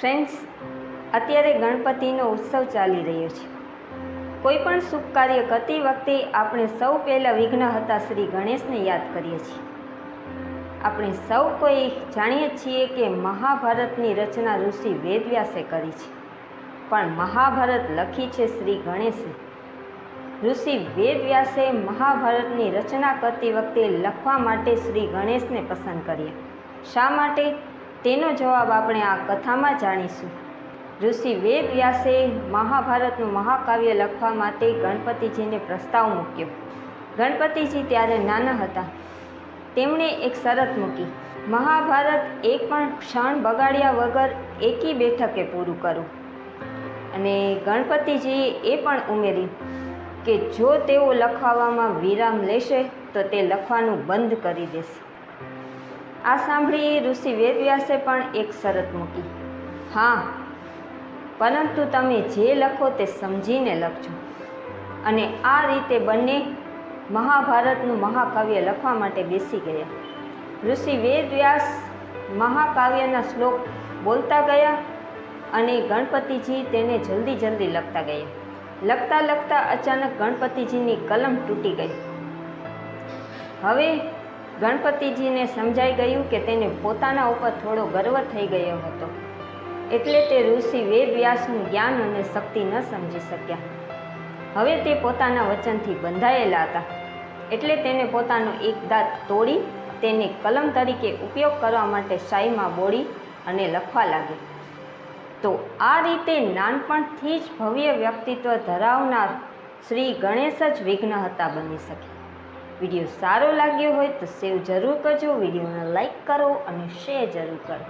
Friends, અત્યારે ગણપતિનો ઉત્સવ ચાલી રહ્યો છે. કોઈ પણ શુભ કાર્ય કરતી વખતે આપણે સૌ પહેલાં વિઘ્નહર્તા શ્રી ગણેશને યાદ કરીએ છીએ. આપણે સૌ કોઈ જાણીએ છીએ કે મહાભારતની રચના ઋષિ વેદવ્યાસે કરી છે. પણ મહાભારત લખી છે શ્રી ગણેશે. ઋષિ વેદવ્યાસે મહાભારતની રચના કરતી વખતે લખવા માટે શ્રી ગણેશને પસંદ કર્યા. શા માટે? તેનો જવાબ આપણે આ કથામાં જાણીશું. ઋષિ વેદવ્યાસે મહાભારતનું મહાકાવ્ય લખવા માટે ગણપતિજીને પ્રસ્તાવ મૂક્યો. ગણપતિજી ત્યારે નાના હતા. તેમણે એક શરત મૂકી. મહાભારત એક પણ ક્ષણ બગાડ્યા વગર એકી બેઠકે પૂરું કરું. અને ગણપતિજીએ એ પણ ઉમેરી કે જો તેઓ લખાવામાં વિરામ લેશે તો તે લખવાનું બંધ કરી દેશે. આ સાંભળી ઋષિ વેદવ્યાસે પણ એક શરત મૂકી. હા, પરંતુ તમે જે લખો તે સમજીને લખજો. અને આ રીતે બંને મહાભારતનું મહાકાવ્ય લખવા માટે બેસી ગયા. ઋષિ વેદવ્યાસ મહાકાવ્યના શ્લોક બોલતા ગયા અને ગણપતિજી તેને જલ્દી જલ્દી લખતા ગયા. લખતા લખતા અચાનક ગણપતિજીની કલમ તૂટી ગઈ. હવે ગણપતિજીને સમજાઈ ગયું કે તેને પોતાના ઉપર થોડો ગર્વ થઈ ગયો હતો. એટલે તે ઋષિ વેદવ્યાસનું જ્ઞાન અને શક્તિ ન સમજી શક્યા. હવે તે પોતાના વચનથી બંધાયેલા હતા. એટલે તેને પોતાનો એક દાંત તોડી, તેને કલમ તરીકે ઉપયોગ કરવા માટે શાહીમાં બોળી અને લખવા લાગી. તો આ રીતે નાનપણથી જ ભવ્ય વ્યક્તિત્વ ધરાવનાર શ્રી ગણેશ જ વિઘ્નહર્તા બની શકે વીડિયો સારો લાગ્યો હોય તો સેવ જરૂર કરજો, વિડીયોને લાઇક કરો અને શેર જરૂર કરો.